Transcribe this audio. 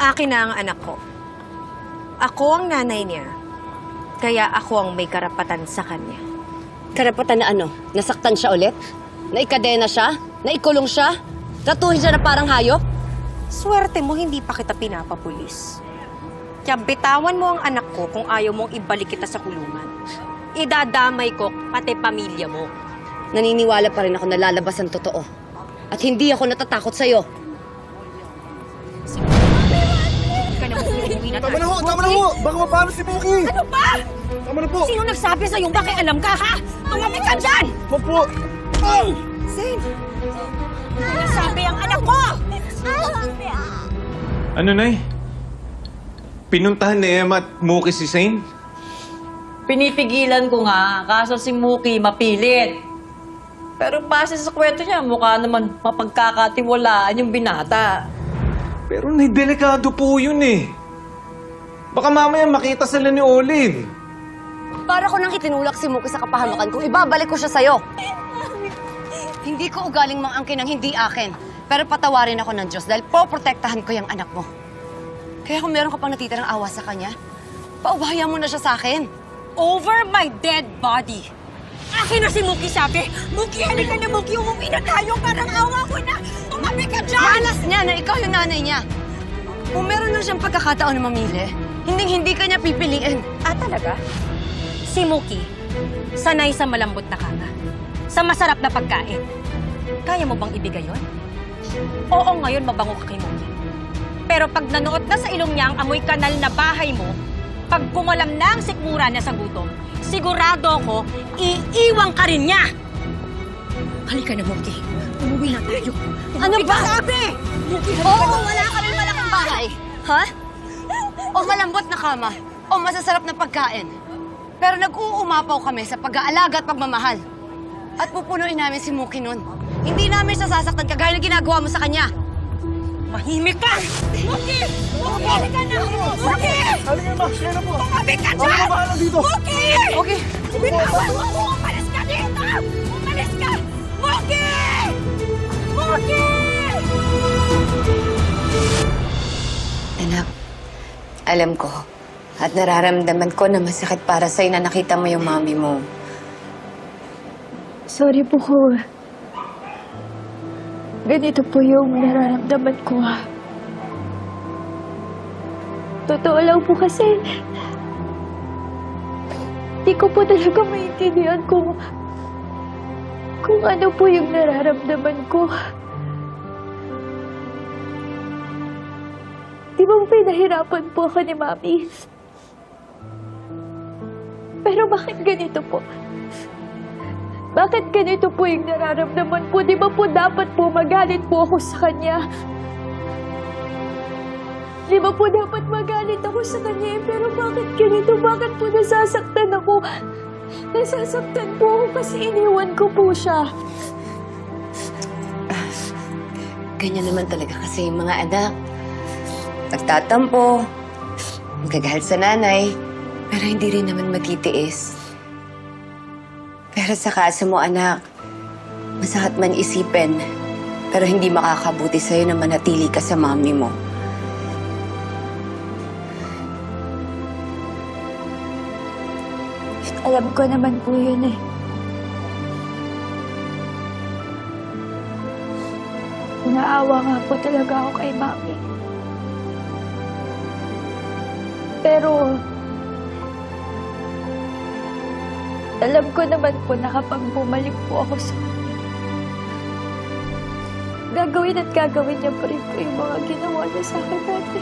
Akin na ang anak ko. Ako ang nanay niya. Kaya ako ang may karapatan sa kanya. Karapatan na ano? Nasaktan siya ulit? Naikadena siya? Naikulong siya? Tratuhin siya na parang hayop? Swerte mo, hindi pa kita pinapapulis. Kaya bitawan mo ang anak ko kung ayaw mong ibalik kita sa kulungan. Idadamay ko pati pamilya mo. Naniniwala pa rin ako na lalabas ang totoo. At hindi ako natatakot sa'yo. Na na Tama na tayo. ho! Tama na ho! Baka mapano si Muki! Ano ba? Tama na po! Sino nagsabi sa'yo? Bakit alam ka, ha? Tumami ka dyan! Wag po! Zane! Nasabi ang anak ko! Ano, Nay? Pinuntahan ni Emma at Muki si Zane? Pinipigilan ko nga, kaso si Muki mapilit. Pero base sa kwento niya, mukha naman mapagkakatiwalaan yung binata. Pero Nay, delikado po yun eh. Baka mamaya makita sila ni Olive. Para ko nang itinulak si Muki sa kapahamakan kung ibabalik ko siya sa'yo. Hindi ko ugaling mangangkin ng hindi akin. Pero patawarin ako ng Diyos dahil poprotektahan ko yung anak mo. Kaya kung meron ka pang natitirang awa sa kanya, paubahayan mo na siya sa akin. Over my dead body! Akin na si Muki sabi! Muki, halika na Muki! Umuwi na tayo! Parang awa ko na! Tumami ka dyan! Malas niya na ikaw yung nanay niya. Kung meron na siyang pagkakataon na mamili, hindi hindi ka niya pipiliin. Ah, talaga? Si Muki, sanay sa malambot na kama. Sa masarap na pagkain. Kaya mo bang ibigay yon? Oo, ngayon mabango ka kay Muki. Pero pag nanuot na sa ilong niya ang amoy kanal na bahay mo, pag kumalam na ang sikmura niya sa gutom, sigurado ko, iiwang ka rin niya! Halika na, Muki. Umuwi na tayo. Ano ba? Sabi! Oo, wala ka rin malaking bahay. Ha? O malambot na kama. O masasarap na pagkain. Pero nag-uumapaw kami sa pag-aalaga at pagmamahal. At pupunuin namin si Muki nun. Hindi namin siya sasaktan kagaya na ginagawa mo sa kanya. Mahimik ka! Muki! Muki, halika na! Muki! Halika ma! Kaya na po! Tumabi ka Ako dyan! na bahala dito! Muki! Okay. Bitawan mo ako! Umalis ka dito! Umalis ka! Muki! Muki! Alam ko at nararamdaman ko na masakit para sa'yo na nakita mo yung mami mo. Sorry po ko. Ganito po yung nararamdaman ko. Totoo lang po kasi di ko po talaga maintindihan kung kung ano po yung nararamdaman ko. Di ba pinahirapan po ako ni Mami? Pero bakit ganito po? Bakit ganito po yung nararamdaman po? Di ba po dapat po magalit po ako sa kanya? Di ba po dapat magalit ako sa kanya? eh? Pero bakit ganito? Bakit po nasasaktan ako? Nasasaktan po ako kasi iniwan ko po siya. Ganyan naman talaga kasi yung mga anak. Nagtatampo, magagalit sa nanay, pero hindi rin naman matitiis. Pero sa kaso mo, anak, masakit man isipin, pero hindi makakabuti sa'yo na manatili ka sa mami mo. Alam ko naman po yun eh. Naawa nga po talaga ako kay Mami. Pero, alam ko naman po na kapag bumalik po ako sa gagawin at gagawin niya pa rin po yung mga ginawa niya sa akin dati.